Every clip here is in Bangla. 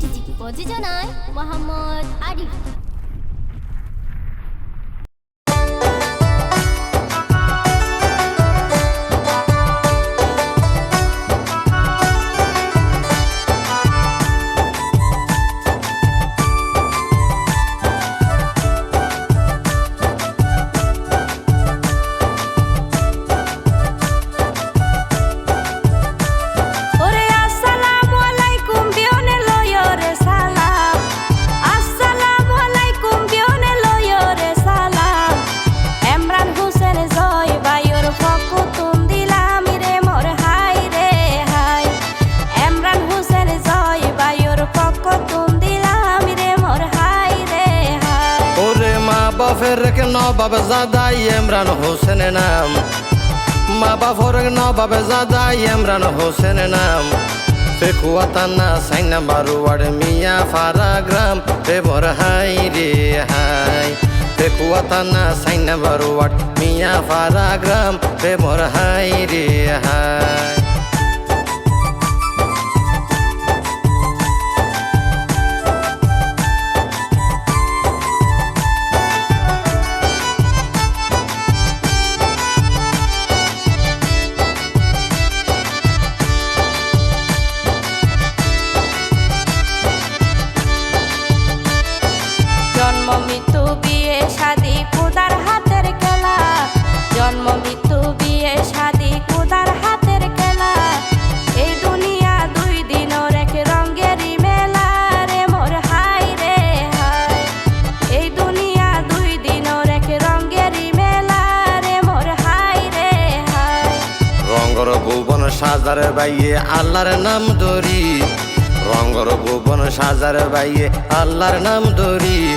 চিঠি প্রযোজনায় মোহাম্মদ আরিফ। কে নবাব জাদাই ইমরান হোসেন নাম। মা বাপর নবাব জাদাই ইমরান হোসেন নাম। ফেকুয়া তান্না সাইনা বারুয়ার মিয়া ফারা গ্রাম। রে মোর হাই রে হাই। ফেকুয়া তান্না সাইনা বারুয়ার মিয়া ফারা গ্রাম। হাই রে হাই। সাজার বাইয়ে আল্লাহর নাম ধরি। রঙ্গর ভুবন সাজার বাইয়ে আল্লাহর নাম ধরি।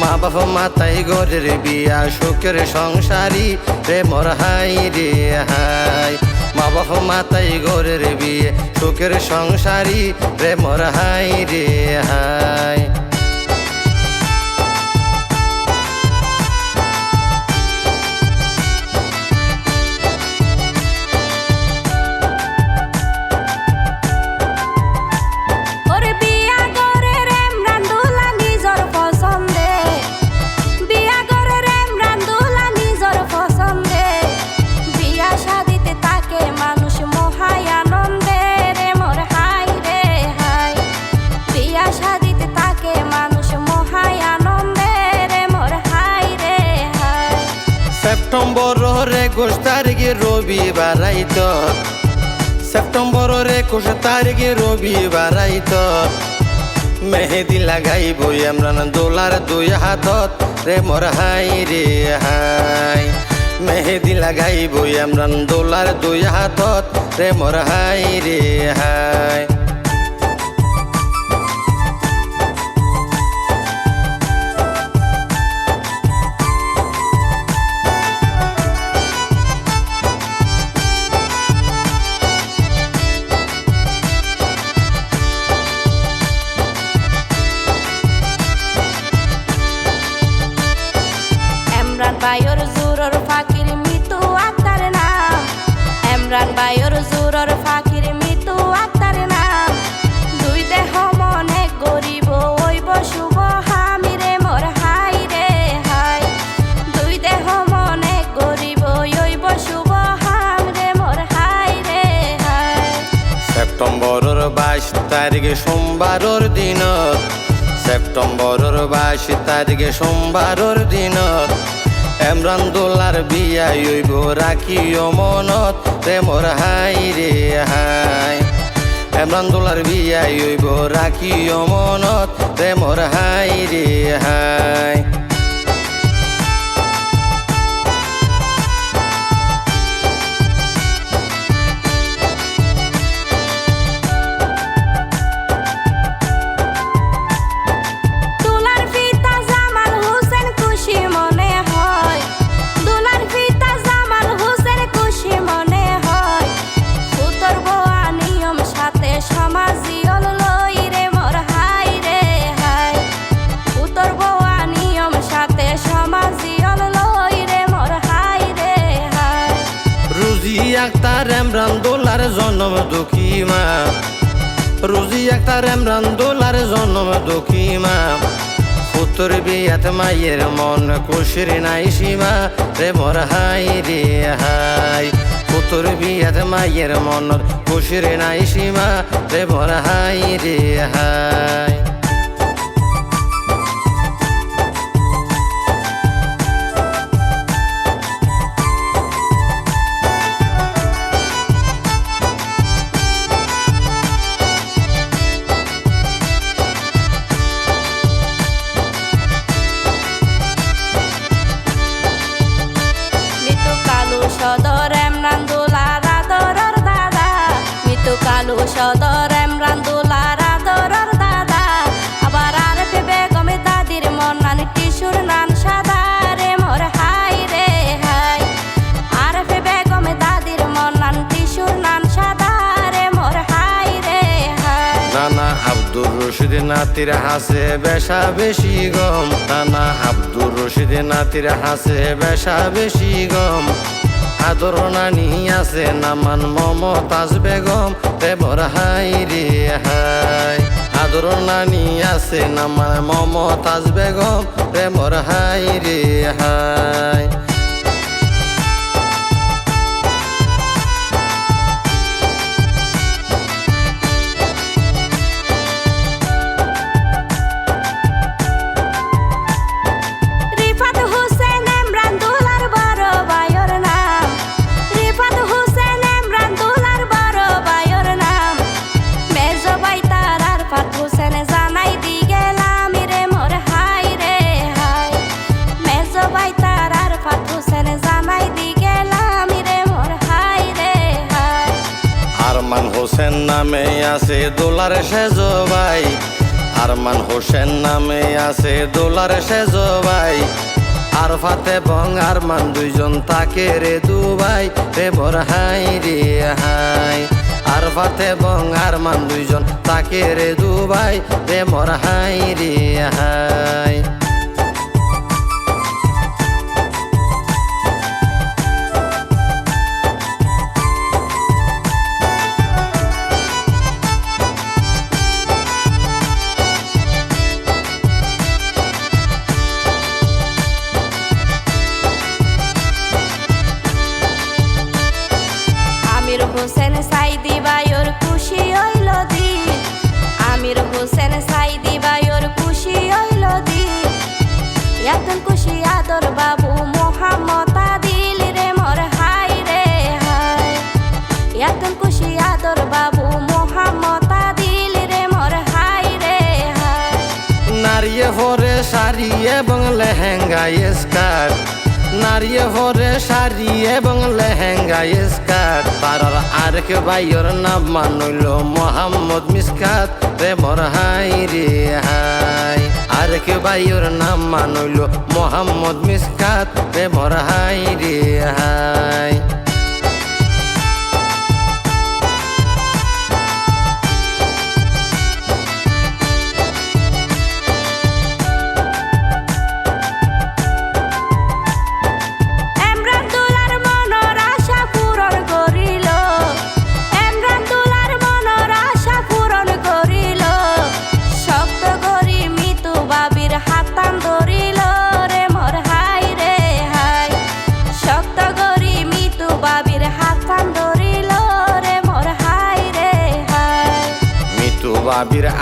মা বাপ মাতাই গরের বিয়া, সুখের সংসারী। রে মোর হাই রে হাই। মা বাপ মাতাই গরের বিয়ে, সুখের সংসারী। রে মোর হাই রে হাই। সেপ্টেম্বরের একুশ তারিখে রবিবার আইতো সেপ্টেম্বরের একুশ তারিখে রবিবার আইতো মেহেদি লাগাই লাগাইব আমরা দোলার দুই হাতত। রে মোর হাই রে হাই। মেহেদি লাগাইব আমরা দোলার দুই হাতত। রে মোর হাই রে হাই। তারিখে সোমবারের দিনত সেপ্টেম্বরের বাইশ তারিখে সোমবারের দিনত এমরান দোলার বিয়াই হইব রাখি মনত মোর হাই রে হাই। এমরান দোলার বিয়াই হইব রাখি মনত মোর হাই রে হাই। মন খুশির নাই সীমা রে মোর হাই রে হাই। পুতুর বিয়াত মায়ের মন খুশির নাই সীমা রে মোর হাই রে হাই। সদর এমরান দুলার আদরর দাদা। আবার আর বেগমে দাদির মনান টিসুর নান সাদা রে হাই রে, হাই। আর বেগমে দাদির মনান টিসুর নান সাদা রে হাই রে, হাই। নানা আব্দুর রশিদ নাতির হাসে বেশা বেশি গম। নানা আব্দুর রশিদ নাতির হাসে বেশা বেশি গম। আদর নানি আছে, নামান মমতাজ বেগম, দেবর হাই রে হাই। আদর নানি আছে, নামান মমতাজ বেগম, দেবর হাই রে হাই। নামে আছে দোলার সেজ ভাই। আরমান হোসেন নামে আছে দোলার সেজ ভাই। আর ফাতে বং আরমান দুইজন তাকে রে দুবাই। রে বর হাই রে হাই। আর ফাতে বং আরমান দুইজন তাকে রে দুবাই। রে মর হাই রে হাই। ভরে শাড়ি এবং লেহেঙ্গা স্কার্ট নারিয়ে ভরে শাড়ি এবং লেহেঙ্গা স্কার্ট তার আরেক ভাইয়ের নাম মানইল মোহাম্মদ মিসকাত রে, মোর হাই রে, হাই। আরেক ভাইয়ের নাম মানইল মোহাম্মদ মিসকাত রে, মোর হাই রে, হাই।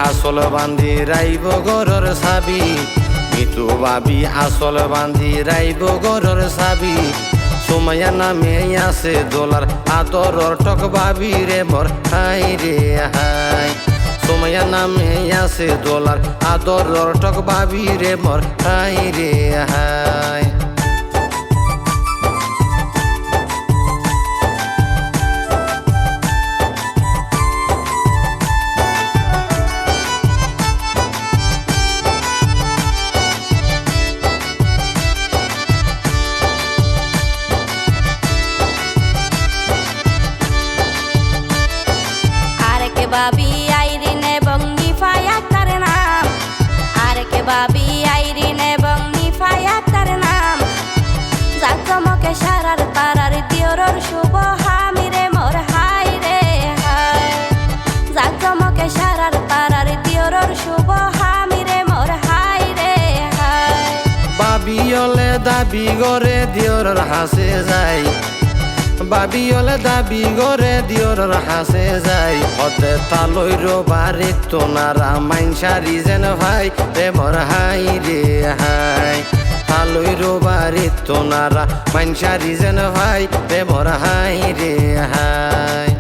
আসল বান্ধি রাইব গরর সাবি। মিতু বাবি আসল বান্ধি রাইব গরর সাবি। সময়া নামে আছে দোলার আদরর টক বাবি রে মোর, হাই রে হাই। সময়া নামে আছে দোলার আদরর টক বাবি রে মোর, হাই রে হাই। দাবি গরে দিওর হাসে যায় বাবি হলে দাবি গরে দিওর হাসে যায় হতে তালই রোবারে তোনারা মাইনসারি যেন ভাই। রে মর হাই রে হাই। তালই রোবারে তোনারা মাইনসারি যেন ভাই। রে মর হাই রে হাই।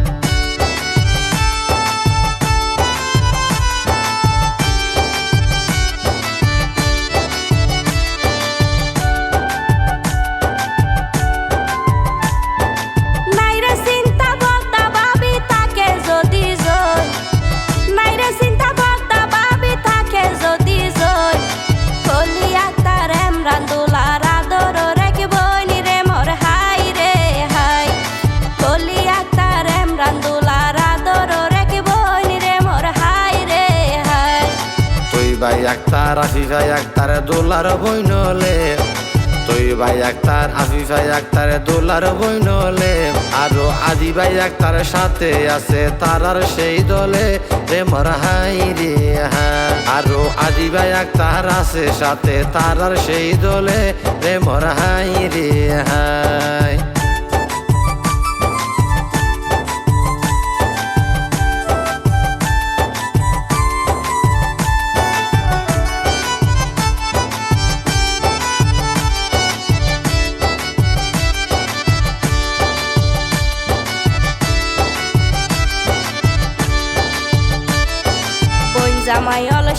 ভাই আক্তার আফিফাই আক্তার দোলার বইনলে তুই ভাই আক্তার আফিফাই আক্তার দোলার বইনলে আরও আদি ভাই আক্তার সাথে আছে তারার সেই দলে। রে মর হাই রে হা আরও আদি ভাই আক্তার আছে সাথে তারার সেই দলে। রে মর হাই রে হাই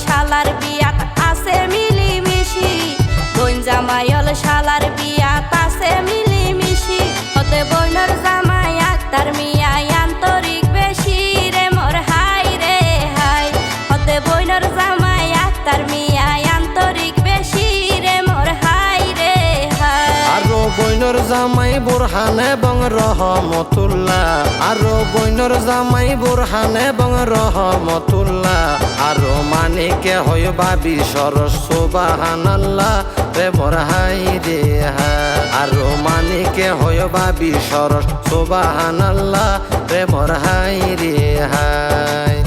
শালার বিয়াত আছে মিলি মিশি বইন জামাইল শালার বিয়াত আছে মিলি মিশি হতে বোনর জামাই আক্তার মিয়া। বুরহান এবং রহমতুল্লাহ। আরও বইনর জামাই বুরহান এবং রহমতুল্লাহ। আরও মানিকে হয় বাবি সরস, সুবাহানাল্লাহ। রে বরহাই রে হা। আরও মানিকে হয় বাবি সরস, সুবাহানাল্লাহ। রে বরহাই রে হাই।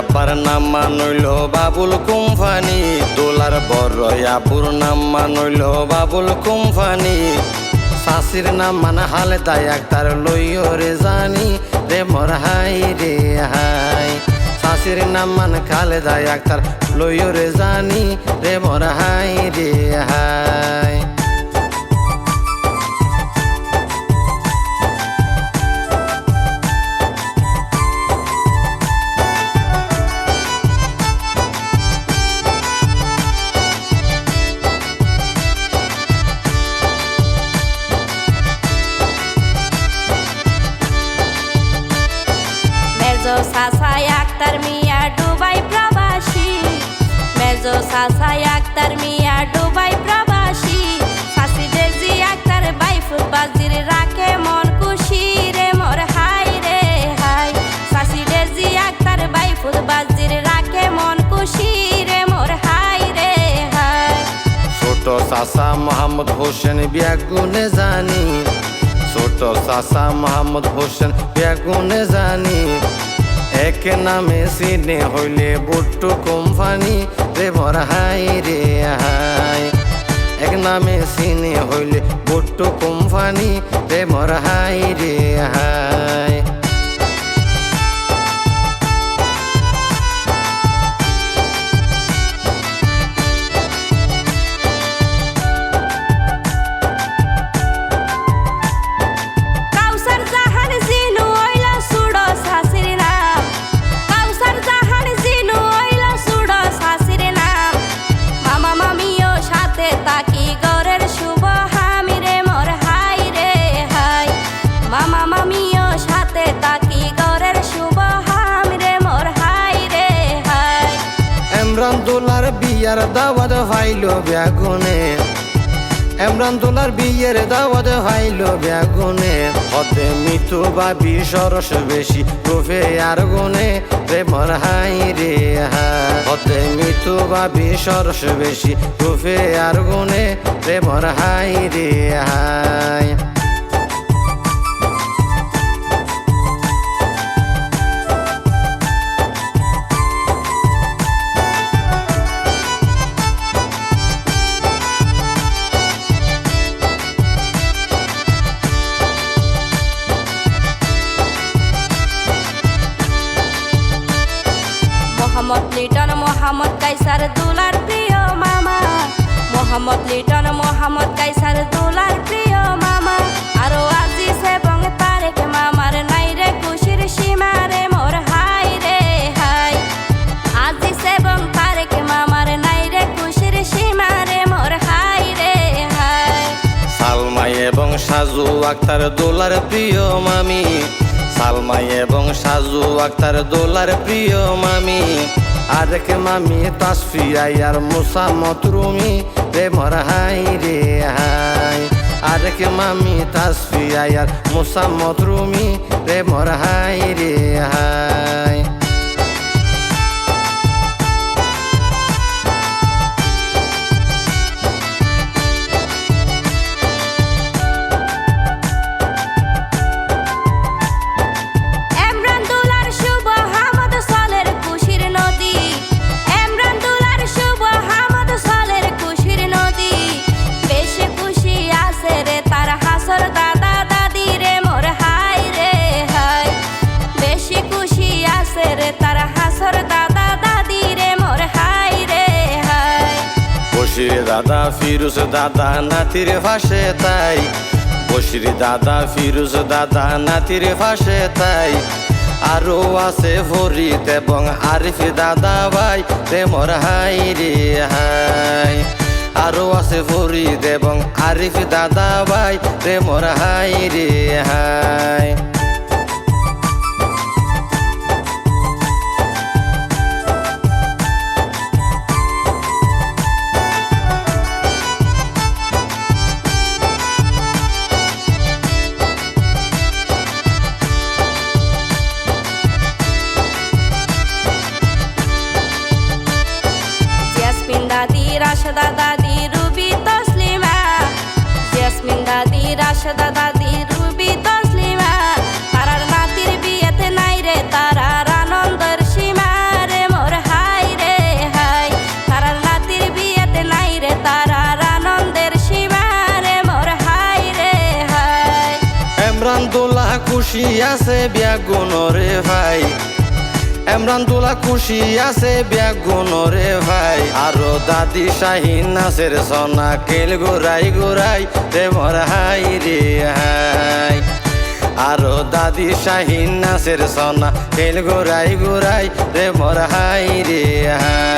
আব্বার নাম মানইল বাবুল কোম্পানি, দোলার বড় আবুর নাম মানইল বাবুল কোম্পানি। শাশির নাম মানে হালে তাই একতার লইও রে জানি রে মোর হাই রে হাই। শাশির নাম মানে খালে দায়, একতার লইও রে জানি রে মোর হাই রে হাই। সাসাই আক্তার মিয়া ডুবাই প্রবাসী। সাসি ডেজি আক্তার বাইফুল বাজির রাখে মন খুশি রে, মোর হাই রে, হাই। সাসি ডেজি আক্তার বাইফুল বাজির রাখে মন খুশি রে, মোর হাই রে, হাই। ছোট চাচা মোহাম্মদ হোসেন বেগুনে জানি। ছোট চাচা মোহাম্মদ হোসেন বেগুনে জানি। এক নামে সিনে হইলে বুট্টু কোম্পানি রে হাই রে হাই। এক নামে সিনে হইলে বুট্টু কোম্পানি রে হাই রে হাই। সরস বেশি রূপে আর গুনে প্রেমর হাই রে হতে মিতু বাবি সরস বেশি রূপে আর গুনে প্রেমর হাই রে হাই। মোহাম্মদ লিটন, মোহাম্মদ কাইসার দুলার প্রিয় মামা। আরও আজিজ এবং তারেক মামার নাই রে, খুশির সীমা রে মোর হাই রে হাই। আজিজ এবং তারেক মামার নাই রে, খুশির সীমা রে মোর হাই রে হাই। সালমাই এবং সাজু আক্তার দোলার প্রিয় মামি। সালমাই এবং সাজু আক্তার দোলার প্রিয় মামি। আরেক মামি তাসফিয়াই আর মুসা মতরুমি রে মর হাই রে হাই। আর কে মামি তাসফিয়াই আর মুসা মতরুমি রে মর হাই রে হাই। দাদা ফিরুজ, দাদা নাতির ফাঁসে তাই। বসির দাদা ফিরুজ, দাদা নাতির ফাঁসে তাই। আরও আছে ফরিদ এবং আরিফ দাদা ভাই প্রেমর হাই রে হাই। আরও আছে ফরিদ এবং আরিফ দাদা ভাই প্রেমর হাই রে হাই। এমরান খুশি আছে ব্যাগুন রে ভাই। এমরান দোলা খুশি আছে ব্যাগুন রে ভাই। আরও দাদি শাহিন নাসের সোনা কেল গোরাই গোরাই রে হাই রে হাই। আরও দাদি শাহিন নাসের সোনা কেল গোরাই গোরাই রে হাই রে হাই।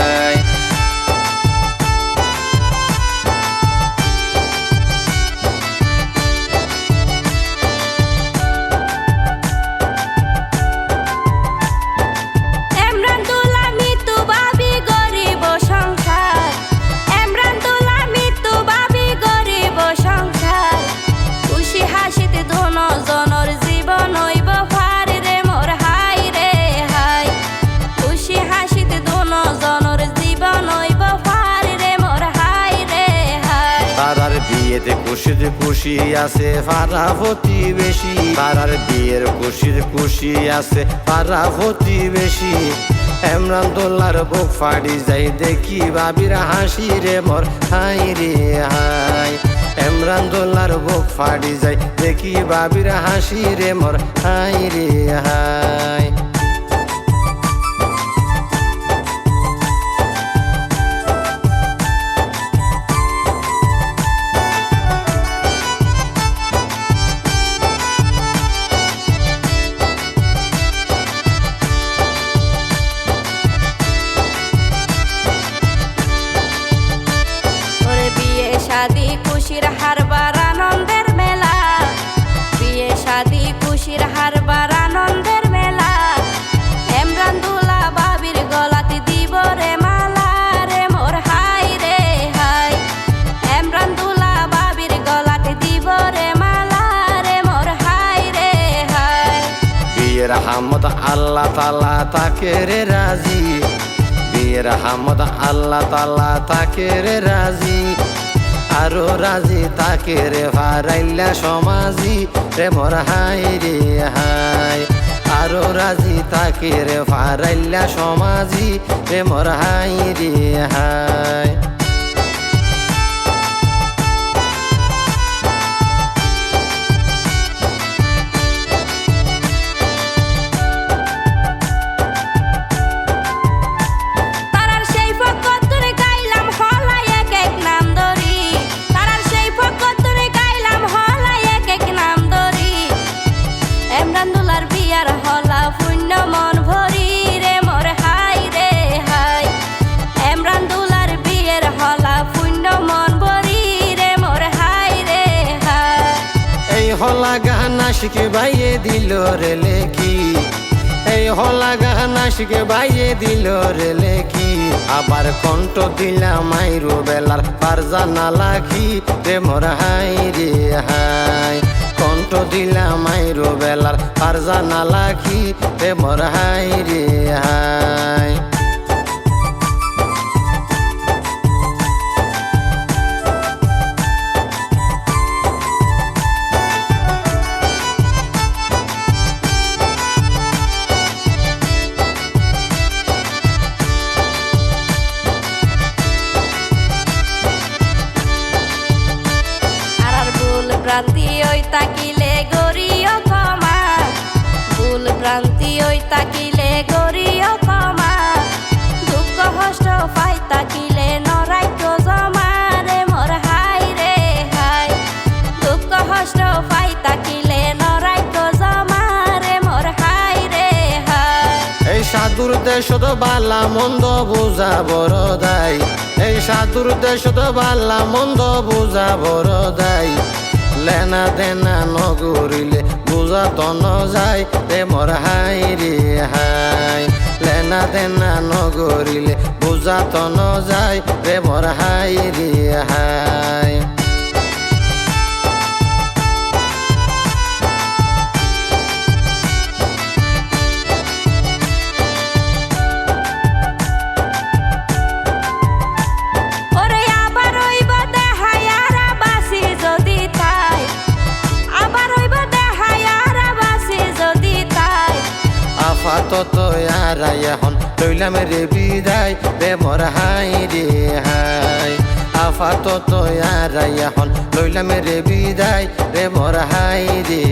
খুশির খুশি আছে ফারাফতি বেশি। তারার বিয়ের খুশির খুশি আছে ফারাফতি বেশি। এমরান দোল্লার বুক ফাড়ি যাই দেখি, বাবির হাসি রে মোর, হাই রে হাই। এমরান দোল্লার বুক ফাড়ি যাই দেখি, বাবির হাসি রে মোর, হাই রে হাই। হামদ আল্লাহ তালা তাকে রে রাজি। হামদ আল্লাহ তালা তাকে রে রাজি। আরও রাজি তাকে রে ভারাইলা সমাজি। রে মোর হাই রে হাই আরও রাজি তাকে রে ভারাইলা সমাজি। রে মোর হাই রে হাই গানা শিখে বাইয়ে দিল রে লেখি। এই হলা গানা শিখে বাইয়ে দিল রে লেখি। আবার কণ্ঠ দিলাম মাইরু বেলার পারজা না লাখি। রে মোর হাই রে হাই। কণ্ঠ দিলাম মাইরু বেলার পারজা না লাখি। রে মোর হাই রে হাই। তাকিলে গরিও ক্ষমা। ভুল ভ্রান্তি ওই তাকিলে গরিও ক্ষমা। দুঃখ, কষ্ট পাই তাকিলে নরাইত জমা রে মোর হাই রে হাই। দুঃখ, কষ্ট পাই তাকিলে নরাইত জমা রে মোর হাই রে হাই। এই সাধুর দেশত বালা মন্দ বুঝা বড় দাই। এই সাধুর দেশত বালা মন্দ বুঝা বড় দাই। লেনা দেনা নগরিলে বুঝা তো ন যায় মর হাই রে হাই। লেনা দেনা নগরিলে বুঝা তো ন যায় মর হাই রে হাই। আফাতত আরাই এখন লইলাম রে বিদায় বেমর মোর হাই রে হাই। আফাতত আরাই এখন লইলাম রে বিদায় বেমর মোর হাই রে